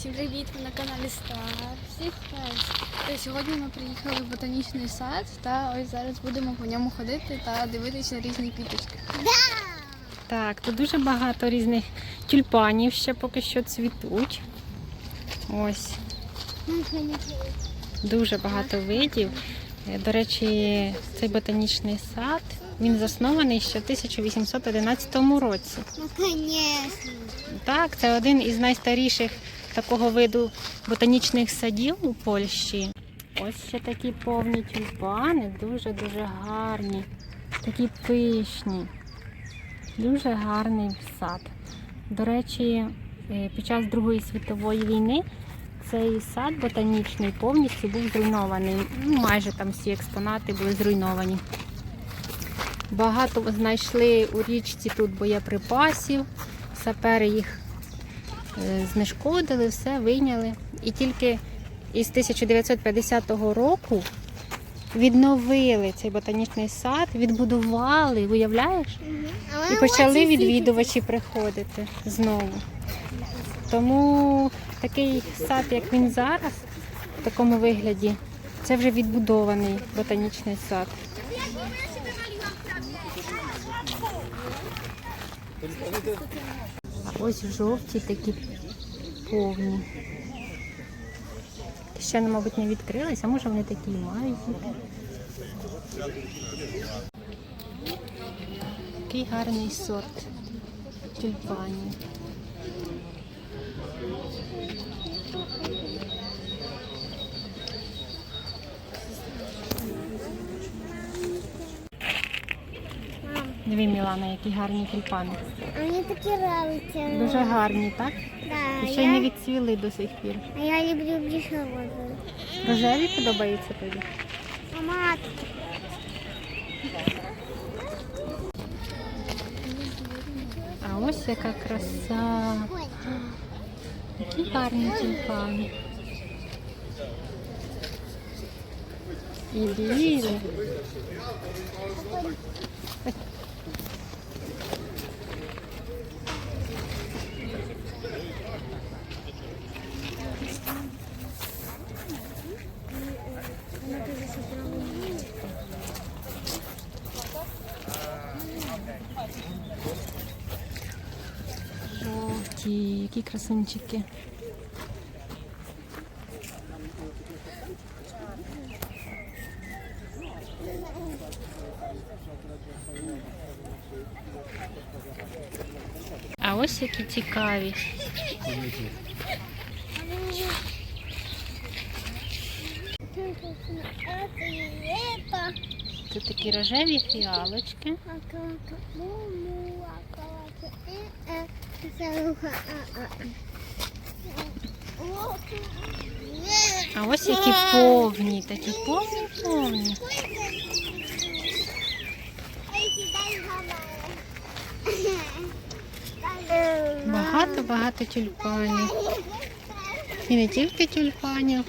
Всім привіт! Ви на каналі Star. Всіх Френдс. Сьогодні ми приїхали в ботанічний сад та ось зараз будемо по ньому ходити та дивитися на різні квіточки. Так, тут дуже багато різних тюльпанів ще поки що цвітуть. Ось, дуже багато видів. Е, До речі, цей ботанічний сад він заснований ще в 1811 році. Ну, звісно. Так, це один із найстаріших такого виду ботанічних садів у Польщі. Ось ще такі повні тюльпани, дуже-дуже гарні, такі пишні. Дуже гарний сад. До речі, е, під час Другої світової війни цей сад ботанічний повністю був зруйнований. Ну, майже там всі експонати були зруйновані. Багато знайшли у річці тут боєприпасів, сапери їх знешкодили, все вийняли. І тільки із 1950 року відновили цей ботанічний сад, відбудували, уявляєш? І почали відвідувачі приходити знову. Тому такий сад, як він зараз, в такому вигляді, це вже відбудований ботанічний сад. А ось жовті такі повні. Ще, мабуть, не відкрились, а може вони такі мають бути. Який гарний сорт тюльпанів. Диви, Мілана, які гарні тюльпани. А мені такі нравиться. Дуже гарні, так? Да, І ще й не відцвіли до сих пір. А я люблю більше розовий. Рожеві подобаються тобі? Мама, А ось яка краса. Які гарні тюльпани. І білі. Жовті, які красунчики. А ось які цікаві. Тут такі рожеві фіалочки. А ось які повні, такі повні повні. Багато-багато тюльпанів. І не тільки тюльпанів.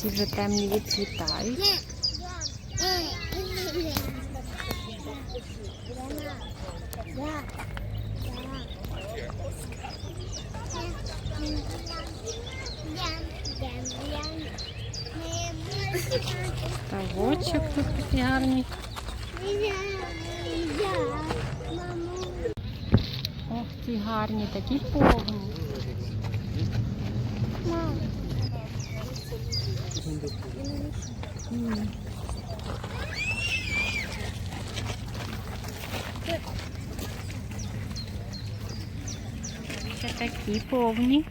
Ці вже темні відцвітають. Ставочок тут такий гарний. Ох, ці гарні, такі повні. Це такі повні.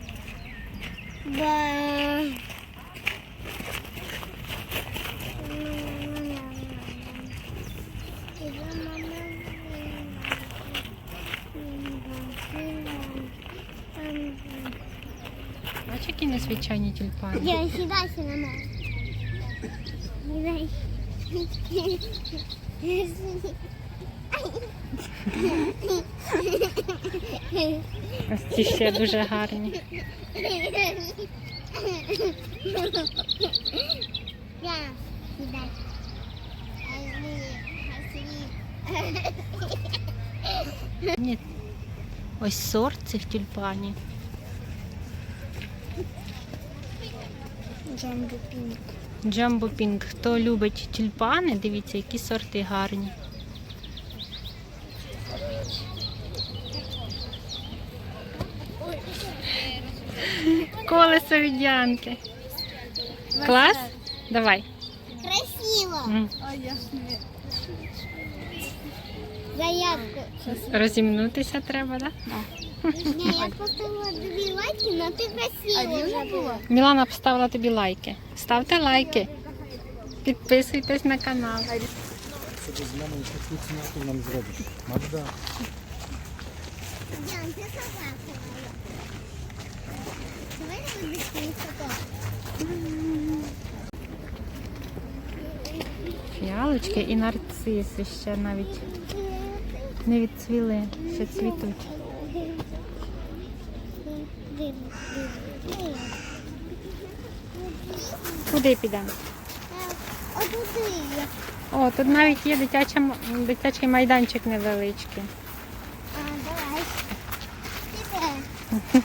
Бачиш, які незвичайні тюльпани. Я сідайся на мене. Ці ще дуже гарні. Ні. Ось сорт цих тюльпанів. Джамбо пінк. Джамбо Пінк. Хто любить тюльпани, дивіться, які сорти гарні. Колесо від Янки. Клас? Давай. Красиво. Заявку. Розімнутися треба, так? Не, я поставила две лайки, но ты красиво А уже дивно було? Мілана поставила тобі лайки. Ставте лайки. Підписуйтесь на канал. Це без мене таку ціну ти нам зробиш. Магда. Диан, ты собака. Давай ты будешь не собака. Фіалочки і нарциси ще навіть не відцвіли, ще цвітуть. Куди підемо? О, тут навіть є дитяча, дитячий майданчик невеличкий. А, давай. Тебе.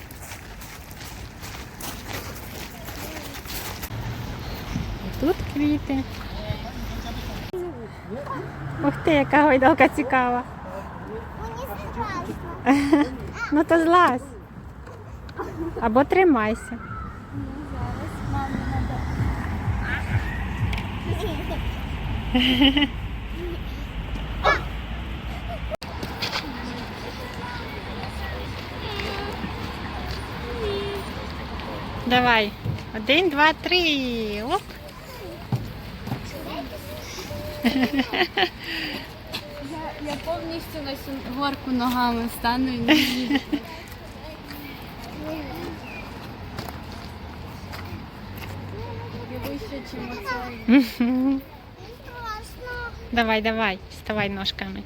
І тут квіти. Ух ти, яка гойдалка цікава. Ну то злазь. Або тримайся. Давай. Один, два, три. Оп. Повністю на цю горку ногами стану і не їду. Я вище, чим оцей. Страшно. Давай, давай, вставай ножками.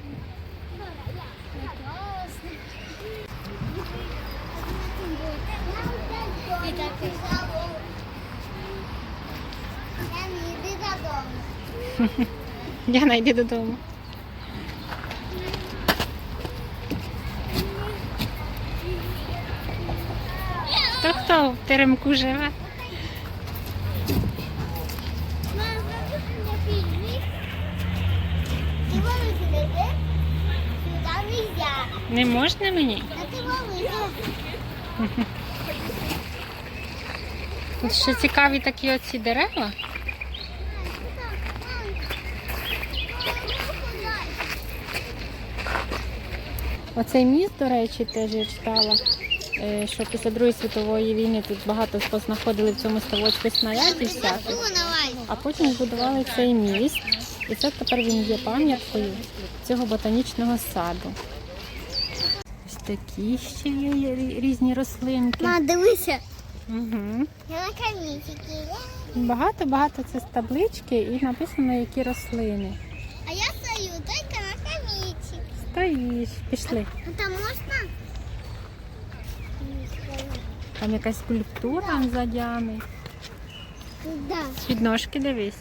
І так і Я не йди додому. Яна, йди додому. Хто хто в теремку живе? Не можна мені? Ще цікаві такі оці дерева. Оцей міст, до речі, теж я читала, що після Другої світової війни тут багато познаходили в цьому ставочку снарядів всяких, а потім збудували цей міст. І це тепер він є пам'яткою цього ботанічного саду. Ось такі ще є різні рослинки. Ма, дивися. Угу. Багато-багато це з таблички і написано, які рослини. А я стою тільки на камінчик. Стоїш, пішли. А там можна? Там якась скульптура за Діани. Да. Підножки дивись.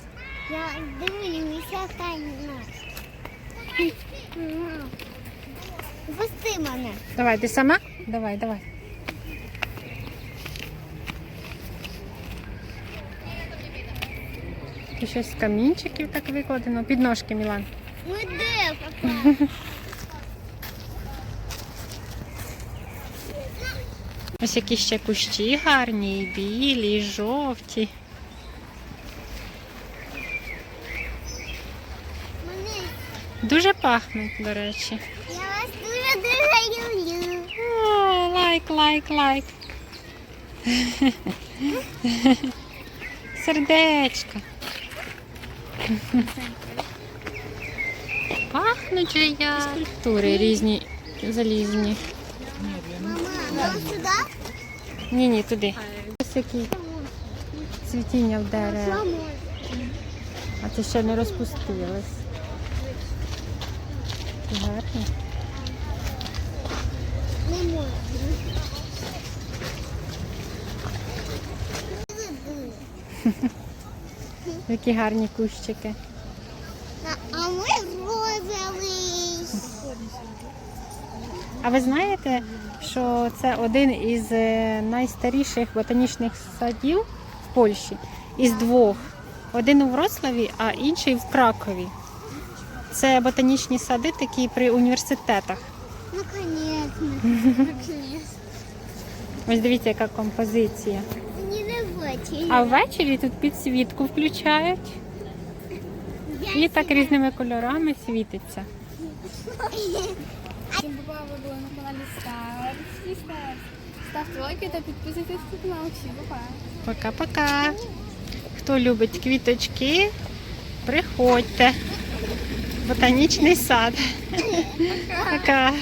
Я дивлюся тайно. Пусти мене. Давай, ти сама? Давай, давай. І щось з камінчиків так викладено. Підножки, Мілан. Ну де, папа? Ось які ще кущі гарні, і білі, і жовті. Дуже пахнуть, до речі. Я вас дуже дуже люблю. О, лайк, лайк, лайк. Сердечко. Пахнуть же я. Скульптури різні, залізні. Мама, нам сюди? Ні, ні, туди. Ось які цвітіння в деревах. А це ще не розпустилось. Гарні. Не. Які гарні кущики. А ми розовий. А ви знаєте, що це один із е, найстаріших ботанічних садів в Польщі із двох. Один у Вроцлаві, а інший в Кракові. Це ботанічні сади такі при університетах. Наконец-то. Ось дивіться, яка композиція. А ввечері тут підсвітку включають. І так різними кольорами світиться. Всім бува, ви були на каналі Стар. Ставте лайки та підписуйтесь на канал. Всім па Пока-пока. Хто любить квіточки, приходьте. Ботанічний сад. Пока.